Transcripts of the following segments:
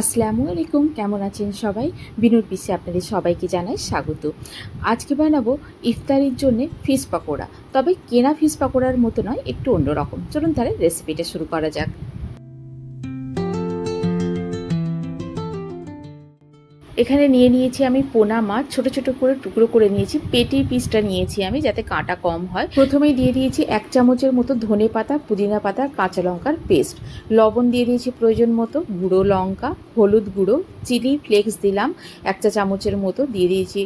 আসসালামু আলাইকুম, কেমন আছেন সবাই? বিনোদ পিসে আপনাদের সবাইকে জানাই স্বাগত। আজকে বানাবো ইফতারির জন্য ফিস পাকোড়া। তবে কেনা ফিস পাকোড়ার মতো নয়, একটু অন্যরকম। চলুন তাহলে রেসিপিটা শুরু করা যাক। এখানে নিয়ে নিয়েছি আমি পোনা মাছ, ছোট ছোট করে টুকরো করে নিয়েছি পেটি পিসটা নিয়েছি আমি যাতে কাঁটা কম হয়। প্রথমেই দিয়ে দিয়েছি এক চামচের মতো ধনে পাতা, পুদিনা পাতা, কাঁচা লঙ্কার পেস্ট। লবণ দিয়ে দিয়েছি প্রয়োজন মতো গুঁড়ো লঙ্কা, হলুদ গুঁড়ো, চিলি ফ্লেক্স দিলাম একটা চামচের মতো দিয়ে দিয়েছি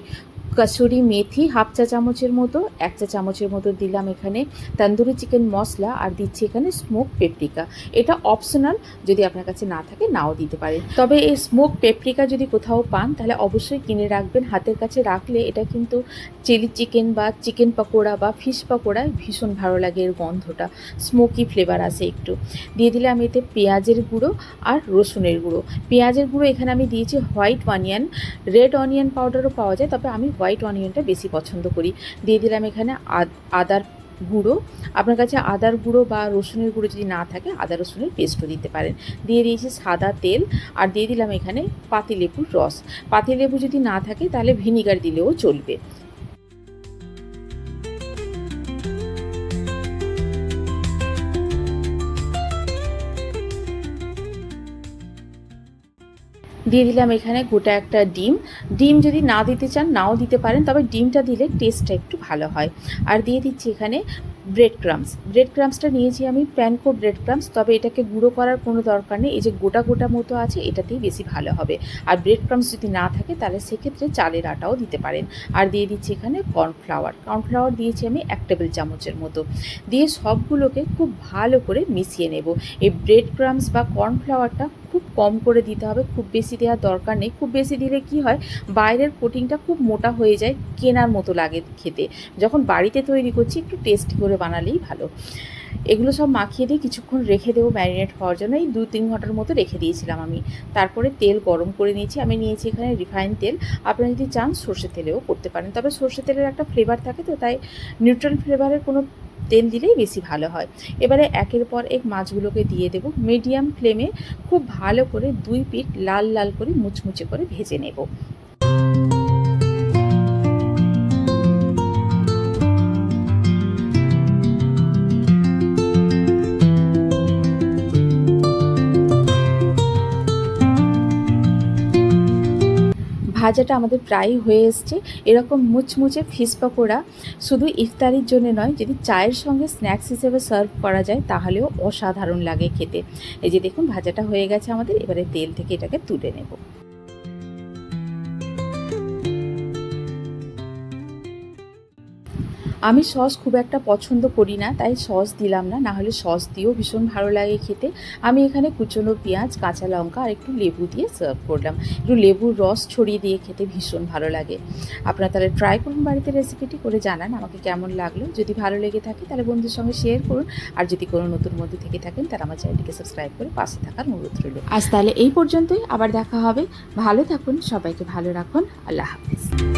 কসুরি মেথি হাফ চা চামচের মতো, এক চা চামচের মতো দিলাম এখানে তন্দুরি চিকেন মশলা আর দিচ্ছি এখানে স্মোক পেপরিকা। এটা অপশনাল, যদি আপনার কাছে না থাকে নাও দিতে পারেন। তবে এই স্মোক পেপরিকা যদি কোথাও পান, তাহলে অবশ্যই কিনে রাখবেন। হাতের কাছে রাখলে এটা কিন্তু চিলি চিকেন বা চিকেন পকোড়া বা ফিশ পকোড়ায় ভীষণ ভালো লাগে এর গন্ধটা। স্মোকি ফ্লেভার আসে একটু। দিয়ে দিলাম এতে পেঁয়াজের গুঁড়ো আর রসুনের গুঁড়ো। পেঁয়াজের গুঁড়ো এখানে আমি দিয়েছি হোয়াইট অনিয়ন, রেড অনিয়ন পাউডারও পাওয়া যায়, তবে আমি হোয়াইট অনিয়নটা বেশি পছন্দ করি। দিয়ে দিলাম এখানে আদ- আদার গুঁড়ো। আপনার কাছে আদার গুঁড়ো বা রসুনের গুঁড়ো যদি না থাকে, আদা রসুনের পেস্টও দিতে পারেন। দিয়ে দিয়েছি সাদা তেল আর দিয়ে দিলাম এখানে পাতিলেবুর রস। পাতিলেবু যদি না থাকে, তাহলে ভিনিগার দিলেও চলবে। দিয়ে দিলাম এখানে গোটা একটা ডিম। ডিম যদি না দিতে চান, নাও দিতে পারেন, তবে ডিমটা দিলে টেস্টটা একটু ভালো হয়। আর দিয়ে দিচ্ছি এখানে ব্রেড ক্রামস ব্রেড ক্রামসটা নিয়েছি আমি প্যানকো ব্রেড ক্রামস তবে এটাকে গুঁড়ো করার কোনো দরকার নেই। এই যে গোটা গোটা মতো আছে, এটাতেই বেশি ভালো হবে। আর ব্রেড ক্রামস যদি না থাকে, তাহলে সেক্ষেত্রে চালের আটাও দিতে পারেন। আর দিয়ে দিচ্ছি এখানে কর্নফ্লাওয়ার কর্নফ্লাওয়ার দিয়েছি আমি এক টেবিল চামচের মতো। দিয়ে সবগুলোকে খুব ভালো করে মিশিয়ে নেব। এই ব্রেড ক্রামস বা কর্নফ্লাওয়ারটা খুব কম করে দিতে হবে, খুব বেশি দেওয়ার দরকার নেই। খুব বেশি দিলে কি হয়, বাইরের কোটিংটা খুব মোটা হয়ে যায়, কেনার মতো লাগে খেতে। যখন বাড়িতে তৈরি করছি, একটু টেস্ট করে বানালেই ভালো। এগুলো সব মাখিয়ে দিয়ে কিছুক্ষণ রেখে দেবো ম্যারিনেট হওয়ার জন্য। এই দু তিন ঘণ্টার মতো রেখে দিয়েছিলাম আমি। তারপরে তেল গরম করে নিয়েছি। আমি নিয়েছি এখানে রিফাইন তেল। আপনারা যদি চান সর্ষে তেলেও করতে পারেন। তবে সর্ষে তেলের একটা ফ্লেভার থাকে তো, তাই নিউট্রাল ফ্লেভারের কোনো তেল দিলেই বেশি ভালো হয়। এবারে একের পর এক মাছগুলোকে দিয়ে দেব। মিডিয়াম ফ্লেমে খুব ভালো করে দুই পিঠ লাল লাল করে মুচমুচে করে ভেজে নেব। ভাজাটা আমাদের প্রায় হয়ে এসছে। এরকম মুচমুচে ফিস পকোড়া শুধু ইফতারির জন্য নয়, যদি চায়ের সঙ্গে স্ন্যাক্স হিসেবে সার্ভ করা যায়, তাহলেও অসাধারণ লাগে খেতে। এই যে দেখুন, ভাজাটা হয়ে গেছে আমাদের, এবারে তেল থেকে এটাকে তুলে নেব। আমি সস খুব একটা পছন্দ করি না, তাই সস দিলাম না না হলে সস দিয়েও ভীষণ ভালো লাগে খেতে। আমি এখানে কুচনো পেঁয়াজ, কাঁচা লঙ্কা আর একটু লেবু দিয়ে সার্ভ করলাম। একটু লেবুর রস ছড়িয়ে দিয়ে খেতে ভীষণ ভালো লাগে। আপনারা তাহলে ট্রাই করুন বাড়িতে রেসিপিটি করে জানান আমাকে কেমন লাগল। যদি ভালো লেগে থাকে তাহলে বন্ধুর সঙ্গে শেয়ার করুন। আর যদি কোনো নতুন বন্ধু থেকে থাকেন তাহলে আমার চ্যানেলটিকে সাবস্ক্রাইব করে পাশে থাকার অনুরোধ রইল। আজ তাহলে এই পর্যন্তই, আবার দেখা হবে। ভালো থাকুন, সবাইকে ভালো রাখুন। আল্লাহ হাফিজ।